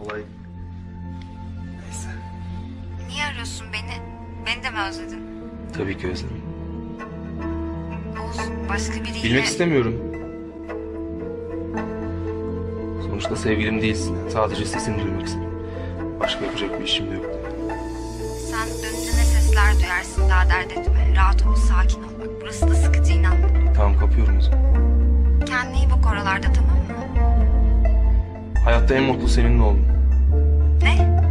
olay. Neyse. Niye arıyorsun beni? Beni de mi özledin? Tabii ki özledim. Oğuz başka biriyle... Bilmek istemiyorum. Sonuçta sevgilim değilsin. Sadece sesini duymak istedim. Başka yapacak bir işim de yoktu. Sen dönünce ne sesler duyarsın daha dert etme. Rahat ol, sakin ol. Bak burası da sıkıcı inan. Tamam kapıyorum o zaman. Kendine iyi bak oralarda tamam? Hayatta en mutlu seninle oldum. Ne?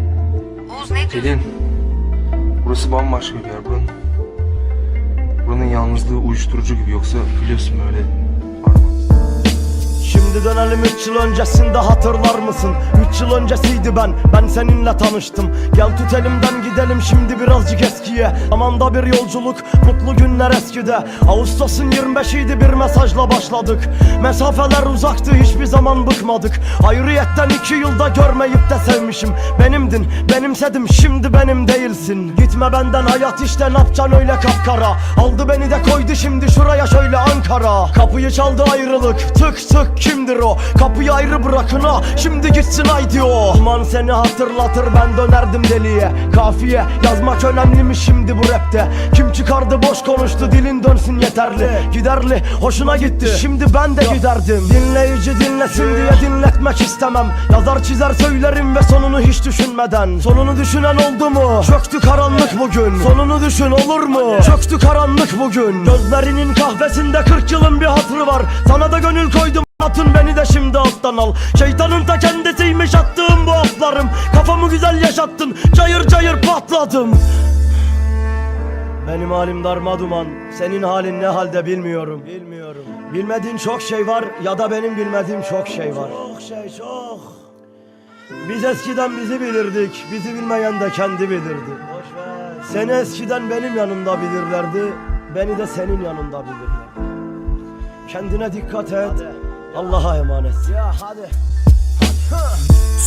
Oğuz ne diyorsun? Pelin. Burası bambaşka bir yer. Buranın, buranın yalnızlığı uyuşturucu gibi. Yoksa biliyorsun böyle. Şimdi dönelim 3 yıl öncesinde hatırlar mısın? 3 yıl öncesiydi ben, ben seninle tanıştım. Gel tut elimden gidelim şimdi birazcık eskiye. Zamanda bir yolculuk, mutlu günler eskide. Ağustos'un 25'iydi bir mesajla başladık. Mesafeler uzaktı hiçbir zaman bıkmadık. Ayrıyetten 2 yılda görmeyip de sevmişim. Benimdin, benimsedim şimdi benim değilsin. Gitme benden hayat işte ne yapacaksın öyle kapkara? Aldı beni de koydu şimdi şuraya şöyle Ankara. Kapıyı çaldı ayrılık tık tık kimdir o? Kapıyı ayrı bırakın ha. Şimdi gitsin haydi o. Aman seni hatırlatır ben dönerdim deliye. Kafiye yazmak önemli mi şimdi bu rapte. Kim çıkardı boş konuştu dilin dönsün yeterli. Giderli hoşuna gitti. Şimdi ben de giderdim. Dinleyici dinlesin diye dinletmek istemem. Yazar çizer söylerim ve sonunu hiç düşünmeden. Sonunu düşünen oldu mu? Çöktü karanlık bugün. Sonunu düşün olur mu? Çöktü karanlık bugün. Gözlerinin kahvesinde 40 yılın bir hatırı var. Sana da gönül koydum Atın beni de şimdi alttan al. Şeytanın ta kendisiymiş attığım bu aflarım Kafamı güzel yaşattın Cayır cayır patladım. Benim halim darma duman Senin halin ne halde bilmiyorum. Bilmiyorum. Bilmediğin çok şey var ya da benim bilmediğim çok şey var. Çok şey çok. Biz eskiden bizi bilirdik Bizi bilmeyen de kendi bilirdi. Seni eskiden benim yanımda bilirlerdi Beni de senin yanında bilirler Kendine dikkat et Allah'a emanet. Ya hadi.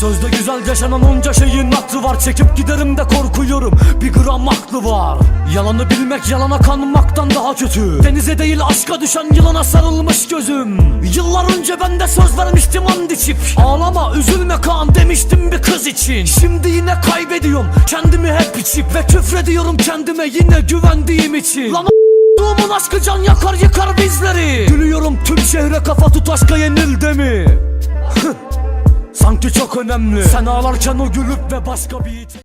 Sözde güzel yaşanan onca şeyin aklı var. Çekip giderim de korkuyorum. Bir gram aklı var. Yalanı bilmek yalana kanmaktan daha kötü. Denize değil aşka düşen yılana sarılmış gözüm. Yıllar önce ben de söz vermiştim and içip. Ağlama üzülme kan demiştim bir kız için. Şimdi yine kaybediyorum kendimi hep içip. Ve küfrediyorum kendime yine güvendiğim için. Lan Doğumun aşkı can yakar yıkar bizleri. Gülüyorum tüm şehre kafa tut aşka yenildi mi? Sanki çok önemli. Sen ağlarken o gülüp ve başka bir